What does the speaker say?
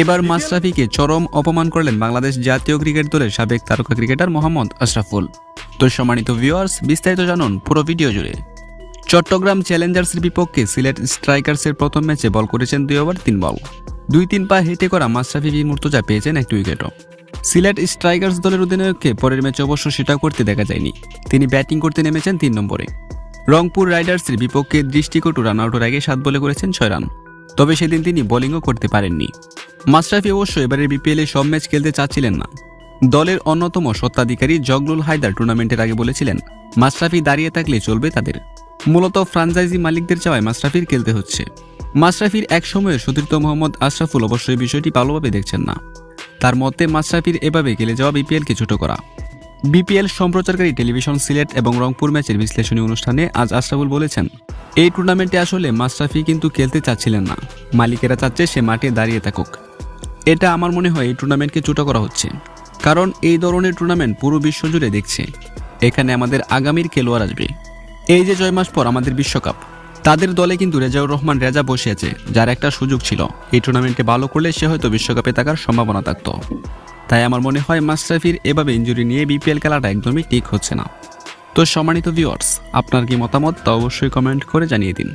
এবার মাশরাফিকে চরম অপমান করলেন বাংলাদেশ জাতীয় ক্রিকেট দলের সাবেক তারকা ক্রিকেটার মোহাম্মদ আশরাফুল। তো সম্মানিত ভিউয়ার্স বিস্তারিত জানুন পুরো ভিডিও জুড়ে। চট্টগ্রাম চ্যালেঞ্জার্সের বিপক্ষে সিলেট স্ট্রাইকার্সের প্রথম ম্যাচে বল করেছেন দুই ওভার তিন বল দুই তিন পা হেঁটে করা মাশরাফি বিন মুর্তজা পেয়েছেন একটি উইকেটও সিলেট স্ট্রাইকার্স দলের অধিনায়ককে পরের ম্যাচে অবশ্য সেটা করতে দেখা যায়নি। তিনি ব্যাটিং করতে নেমেছেন তিন নম্বরে। রংপুর রাইডার্সের বিপক্ষে দৃষ্টিকটু রান আউটের আগে সাত বলে করেছেন ছয় রান। তবে সেদিন তিনি বোলিংও করতে পারেননি। মাশরাফি অবশ্য এবারের বিপিএলে সব ম্যাচ খেলতে চাচ্ছিলেন না। দলের অন্যতম সত্ত্বাধিকারী জগলুল হায়দার টুর্নামেন্টের আগে বলেছিলেন, মাশরাফি দাঁড়িয়ে থাকলে চলবে তাদের। মূলত ফ্রাঞ্চাইজি মালিকদের চাওয়ায় মাশরাফির খেলতে হচ্ছে। মাশরাফির এক সময়ের সতীর্থ মোহাম্মদ আশরাফুল অবশ্যই বিষয়টি ভালোভাবে দেখছেন না। তার মতে, মাশরাফির এভাবে খেলে যাওয়া বিপিএলকে ছোট করা। বিপিএল সম্প্রচারকারী টেলিভিশন, সিলেট এবং রংপুর ম্যাচের বিশ্লেষণী অনুষ্ঠানে আজ আশরাফুল বলেছেন, এই টুর্নামেন্টে আসলে মাশরাফি কিন্তু খেলতে চাচ্ছিলেন না। মালিকেরা চাচ্ছে সে মাঠে দাঁড়িয়ে থাকুক। এটা আমার মনে হয় এই টুর্নামেন্টকে ছোট করা হচ্ছে। কারণ এই ধরনের টুর্নামেন্ট পুরো বিশ্ব জুড়ে দেখছে। এখানে আমাদের আগামীর খেলোয়াড় আসবে। এই যে ছয় মাস পর আমাদের বিশ্বকাপ, তাদের দলে কিন্তু রেজাউর রহমান রেজা বসে আছে, যার একটা সুযোগ ছিল। এই টুর্নামেন্টে ভালো করলে সে হয়তো বিশ্বকাপে থাকার সম্ভাবনা থাকতো। তাই আমার মনে হয় মাশরাফির এভাবে ইঞ্জুরি নিয়ে বিপিএল খেলাটা একদমই ঠিক হচ্ছে না। তো সম্মানিত ভিউয়ার্স আপনার কি মতামত তা অবশ্যই কমেন্ট করে জানিয়ে দিন।